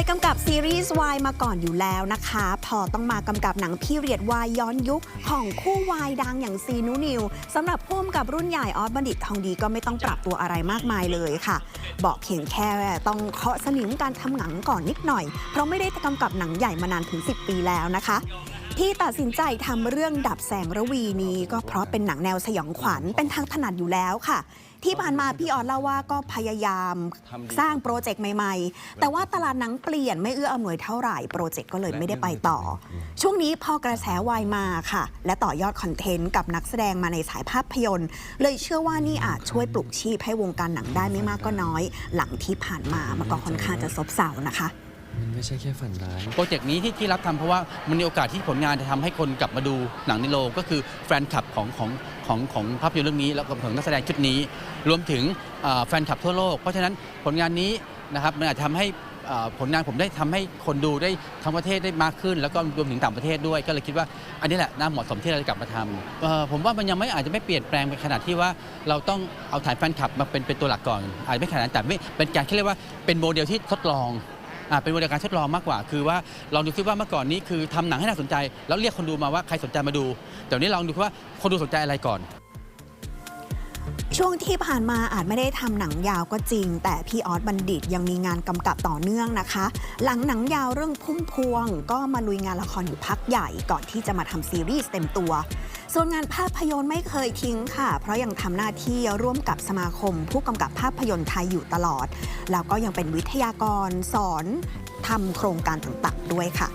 ยกำกับซีรีส์วายมาก่อนอยู่แล้วนะคะ พอต้องมากำกับหนังพีเรียดวายย้อนยุคของคู่วายดังอย่างซีนูนิวสำหรับพุ่มกับรุ่นใหญ่ออสบัณฑิตทองดีก็ไม่ต้องปรับตัวอะไรมากมายเลยค่ะ บอกเพียงแค่ต้องเคาะสนิมการทำหนังก่อนนิดหน่อย เพราะไม่ได้กำกับหนังใหญ่มานานถึง 10 ปีแล้วนะคะ ที่ตัดสินใจทำเรื่องดับแสงระวีนี้ ก็เพราะเป็นหนังแนวสยองขวัญเป็นทางถนัดอยู่แล้วค่ะที่ผ่านมาพี่ออสเล่าว่าก็พยายามทำดีสร้างโปรเจกต์ใหม่ๆ แต่ว่าตลาดหนังเปลี่ยนไม่เอื้ออำนวยเท่าไหร่โปรเจกต์ก็เลยไม่ได้ไปต่อ ช่วงนี้พอกระแสวายมาค่ะ และต่อยอดคอนเทนต์กับนักแสดงมาในสายภาพยนตร์ เลยเชื่อว่านี่อาจช่วยปลุกชีพให้วงการหนังได้ไม่มากก็น้อยหลังที่ผ่านมามันก็ค่อนข้างจะซบเซานะคะ มันไม่ใช่แค่ฝันร้ายโปรเจกต์นี้ที่ที่รับทำเพราะว่ามันมีโอกาสที่ผลงานจะทำให้คนกลับมาดูหนังในโรงก็คือแฟนคลับของของของของภาพยนตร์เรื่องนี้แล้วก็ของนักแสดงชุดนี้ รวมถึงเอ่อแฟนคลับทั่วโลก เพราะฉะนั้นผลงานนี้นะครับมันอาจจะทำให้เอ่อ ผลงานผมได้ทำให้คนดูได้ทั้งประเทศได้มากขึ้น แล้วก็รวมถึงต่างประเทศด้วย ก็เลยคิดว่าอันนี้แหละน่าเหมาะสมที่เราจะกลับมาทำผมว่ามันยังไม่อาจจะไม่เปลี่ยนแปลงไปขนาดที่ว่าเราต้องเอาฐานแฟนคลับมาเป็นเป็นตัวหลักก่อน อาจจะไม่ขนาดนั้นแต่ไม่เป็นการที่เรียกว่าเป็นโมเดลที่ทดลองอ่าเป็นโมเดลการทดลองมากกว่า คือว่าลองดูซิว่าเมื่อก่อนนี้คือทำหนังให้น่าสนใจ แล้วเรียกคนดูมาว่าใครสนใจมาดูเดี๋ยวนี้ลองดูว่าคนดูสนใจอะไรก่อน ช่วงที่ผ่านมาอาจไม่ได้ทำหนังยาวก็จริง แต่พี่ออสบัณฑิตยังมีงานกำกับต่อเนื่องนะคะ หลังหนังยาวเรื่องพุ่มพวง ก็มาลุยงานละครอยู่พักใหญ่ก่อนที่จะมาทำซีรีส์เต็มตัว ส่วนงานภาพยนตร์ไม่เคยทิ้งค่ะ เพราะยังทำหน้าที่ร่วมกับสมาคม ผู้กำกับภาพยนตร์ไทยอยู่ตลอด แล้วก็ยังเป็นวิทยากรสอนทำโครงการต่างๆด้วยค่ะ